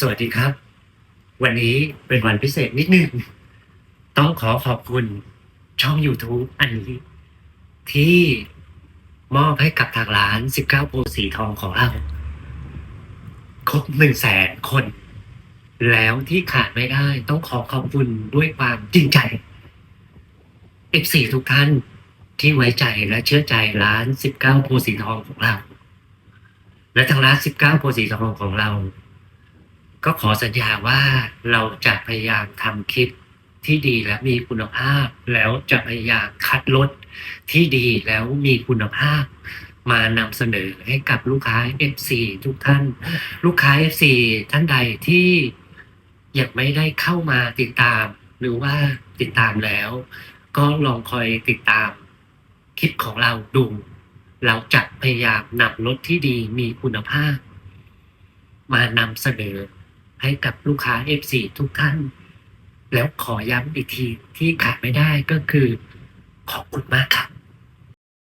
สวัสดีครับ วันนี้เป็นวันพิเศษนิดนึง ต้องขอขอบคุณช่อง YouTube อันนี้ ที่มอบให้กับทางร้าน 19โพสีทองของเรา ครบหนึ่งแสนคน แล้วที่ขาดไม่ได้ ต้องขอขอบคุณด้วยความจริงใจ F4 ทุกท่านที่ไว้ใจและเชื่อใจร้าน 19โพสีทองของเรา และทางร้าน 19โพสีทองของเรา ก็ขอสัญญาว่าเราจะพยายามทำคลิปที่ดีและมีคุณภาพ แล้วจะพยายามคัดลดที่ดีแล้วมีคุณภาพ มานำเสนอให้กับลูกค้า FC ทุกท่าน ลูกค้า FC ท่านใดที่ยังไม่ได้เข้ามาติดตาม หรือว่าติดตามแล้ว ก็ลองคอยติดตามคลิปของเราดู เราจะพยายามนำรถที่ดีมีคุณภาพ มานำเสนอ ให้กับลูกค้า F4 ทุกท่าน แล้วขอย้ำอีกทีที่ขาดไม่ได้ก็คือขอบคุณมากครับ